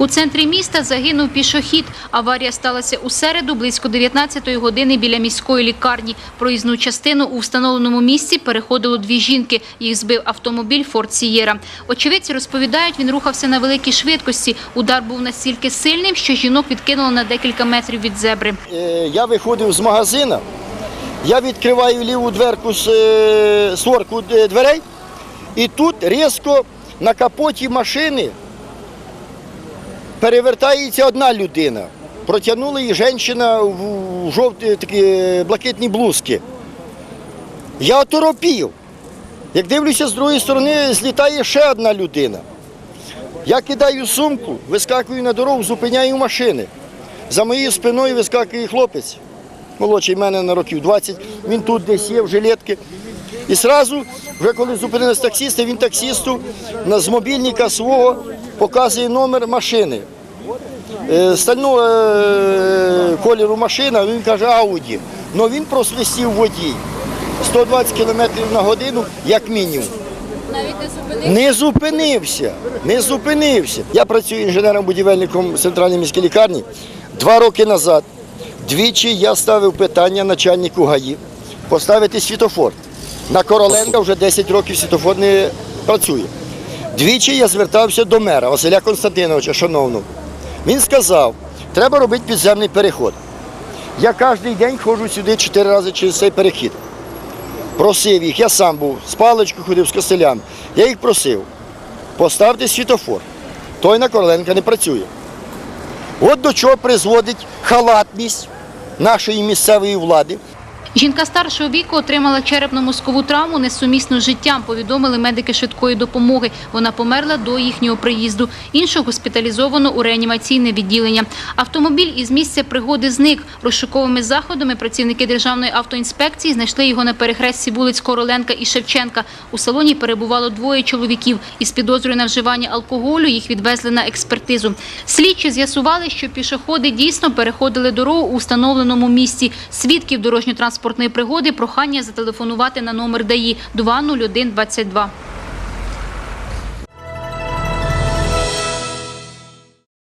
У центрі міста загинув пішохід. Аварія сталася у середу близько 19-ї години біля міської лікарні. Проїзну частину у встановленому місці переходило дві жінки. Їх збив автомобіль «Форд Сієра». Очевидці розповідають, він рухався на великій швидкості. Удар був настільки сильним, що жінок відкинуло на декілька метрів від зебри. Е, Я виходив з магазина, я відкриваю ліву дверку з е, створку е, дверей, і тут різко на капоті машини перевертається одна людина. Протягнула її жінка в жовті такі е, блакитні блузки. Я оторопів. Як дивлюся, з другої сторони злітає ще одна людина. Я кидаю сумку, вискакую на дорогу, зупиняю машини. За моєю спиною вискакує хлопець, молодший мене на років 20, він тут десь є в жилетки. І одразу, вже коли зупинились таксисти, він таксисту з мобільника свого показує номер машини. Е, Стального е, кольору машина, він каже Ауді. Ну він просвистів водій. 120 км на годину, як мінімум. Не зупинився, не зупинився. Я працюю інженером-будівельником центральної міської лікарні. Два роки назад двічі я ставив питання начальнику ГАІ поставити світофор. На Короленка вже 10 років світофор не працює. Двічі я звертався до мера Василя Константиновича, шановного. Він сказав, треба робити підземний переход. Я кожен день ходжу сюди чотири рази через цей перехід просив їх, я сам був, з паличкою ходив, з костелями. Я їх просив, поставте світофор. Той на Короленка не працює. От до чого призводить халатність нашої місцевої влади. Жінка старшого віку отримала черепно-мозкову травму несумісну з життям, повідомили медики швидкої допомоги. Вона померла до їхнього приїзду. Іншу госпіталізовано у реанімаційне відділення. Автомобіль із місця пригоди зник. Розшуковими заходами працівники Державної автоінспекції знайшли його на перехресті вулиць Короленка і Шевченка. У салоні перебувало двоє чоловіків. Із підозрою на вживання алкоголю їх відвезли на експертизу. Слідчі з'ясували, що пішоходи дійсно переходили дорогу у встановленому місці. Свідків дорожньо-транспортної пригоди прохання зателефонувати на номер ДАІ 20122.